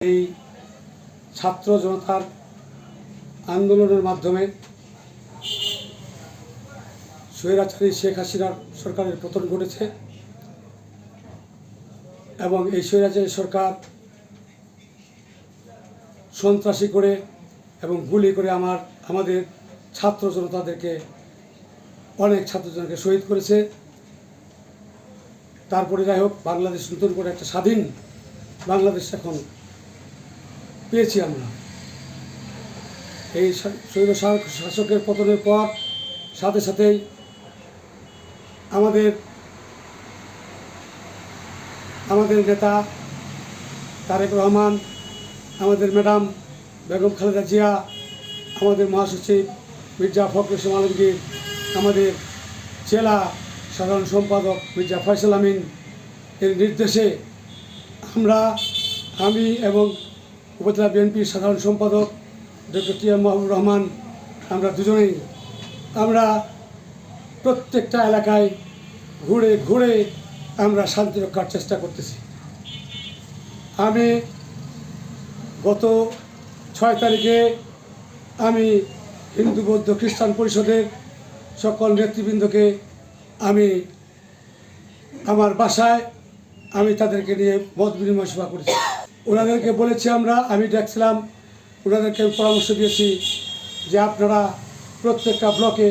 এই ছাত্র জনতার আন্দোলনের মাধ্যমে স্বৈরাচারী শেখ হাসিনার সরকারের পতন ঘটেছে এবং এই স্বৈরাচারী সরকার সন্ত্রাসী করে এবং গুলি করে আমার, আমাদের ছাত্র জনতাদেরকে, অনেক ছাত্র জনকে শহীদ করেছে। তারপরে যাই হোক, বাংলাদেশ নতুন করে একটা স্বাধীন বাংলাদেশ এখন পেয়েছি আমরা। এই সা- স্বৈর শা- শাসকের পতনের পর সাথে সাথেই আমাদের আমাদের নেতা তারেক রহমান, আমাদের ম্যাডাম বেগম খালেদা জিয়া, আমাদের মহাসচিব মির্জা ফখরুল ইসলাম আলমগীর, আমাদের জেলা সাধারণ সম্পাদক মির্জা ফয়সাল আমিন এর নির্দেশে আমরা, আমি এবং উপজেলা বিএনপির সাধারণ সম্পাদক doctor T M Mahbub Rahman, আমরা দুজনেই, আমরা প্রত্যেকটা এলাকায় ঘুরে ঘুরে আমরা শান্তি রক্ষার চেষ্টা করতেছি। আমি গত ছয় তারিখে আমি হিন্দু, বৌদ্ধ, খ্রিস্টান পরিষদের সকল নেতৃবৃন্দকে আমি আমার বাসায় আমি তাদেরকে নিয়ে মত বিনিময় সভা করেছি। ওনাদেরকে বলেছি আমরা, আমি দেখছিলাম, ওনাদেরকে আমি পরামর্শ দিয়েছি যে আপনারা প্রত্যেকটা ব্লকে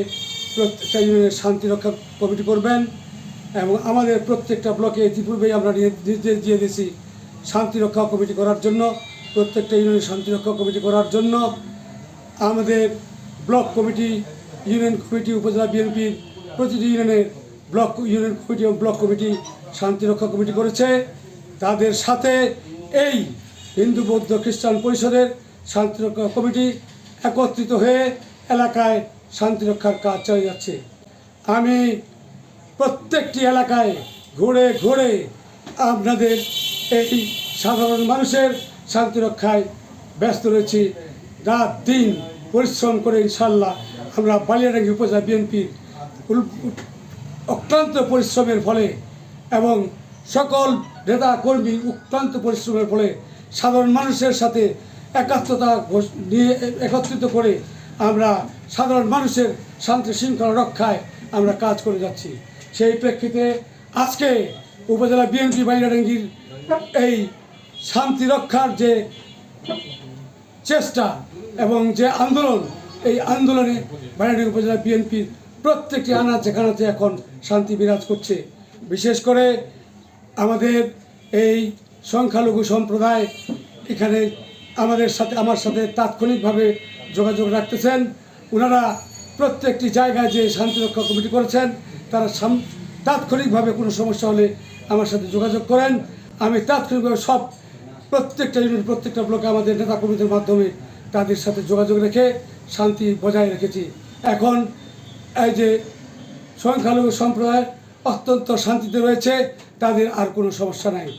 প্রত্যেকটা ইউনিয়নের শান্তি রক্ষা কমিটি করবেন এবং আমাদের প্রত্যেকটা ব্লকে ইতিপূর্বেই আমরা নির্দেশ দিয়ে দিয়েছি শান্তি রক্ষা কমিটি করার জন্য, প্রত্যেকটা ইউনিয়নের শান্তি রক্ষা কমিটি করার জন্য। আমাদের ব্লক কমিটি, ইউনিয়ন কমিটি, উপজেলা বিএনপির প্রতিটি ইউনিয়নের ব্লক, ইউনিয়ন কমিটি এবং ব্লক কমিটি শান্তি রক্ষা কমিটি করেছে। তাদের সাথে এই হিন্দু বৌদ্ধ খ্রিস্টান পরিষদের শান্তি রক্ষা কমিটি একত্রিত হয়ে এলাকায় শান্তি রক্ষার কাজ চালিয়ে যাচ্ছে। আমি প্রত্যেকটি এলাকায় ঘুরে ঘুরে আপনাদের এই সাধারণ মানুষের শান্তি রক্ষায় ব্যস্ত রয়েছি। রাত দিন পরিশ্রম করে ইনশাল্লাহ আমরা বালিয়াডাঙ্গি উপজেলা বিএনপির অক্লান্ত পরিশ্রমের ফলে এবং সকল নেতা কর্মী অক্লান্ত পরিশ্রমের ফলে সাধারণ মানুষের সাথে একাত্মতা নিয়ে একত্রিত করে আমরা সাধারণ মানুষের শান্তি শৃঙ্খলা রক্ষায় আমরা কাজ করে যাচ্ছি। সেই প্রেক্ষিতে আজকে উপজেলা বিএনপি বাইরাডাঙ্গির এই শান্তি রক্ষার যে চেষ্টা এবং যে আন্দোলন, এই আন্দোলনে বাইরাডি উপজেলা বিএনপির প্রত্যেকটি আনাচে কানাচে এখন শান্তি বিরাজ করছে। বিশেষ করে আমাদের এই সংখ্যালঘু সম্প্রদায় এখানে আমাদের সাথে, আমার সাথে তাৎক্ষণিকভাবে যোগাযোগ রাখতেছেন। ওনারা প্রত্যেকটি জায়গায় যে শান্তিরক্ষা কমিটি করেছেন, তারা তাৎক্ষণিকভাবে কোনো সমস্যা হলে আমার সাথে যোগাযোগ করেন। আমি তাৎক্ষণিকভাবে সব প্রত্যেকটা ইউনিট প্রত্যেকটা ব্লকে আমাদের নেতা কর্মীদের মাধ্যমে তাদের সাথে যোগাযোগ রেখে শান্তি বজায় রেখেছি। এখন এই যে সংখ্যালঘু সম্প্রদায় অত্যন্ত শান্তিতে রয়েছে তাদের আর কোনো সমস্যা নাই।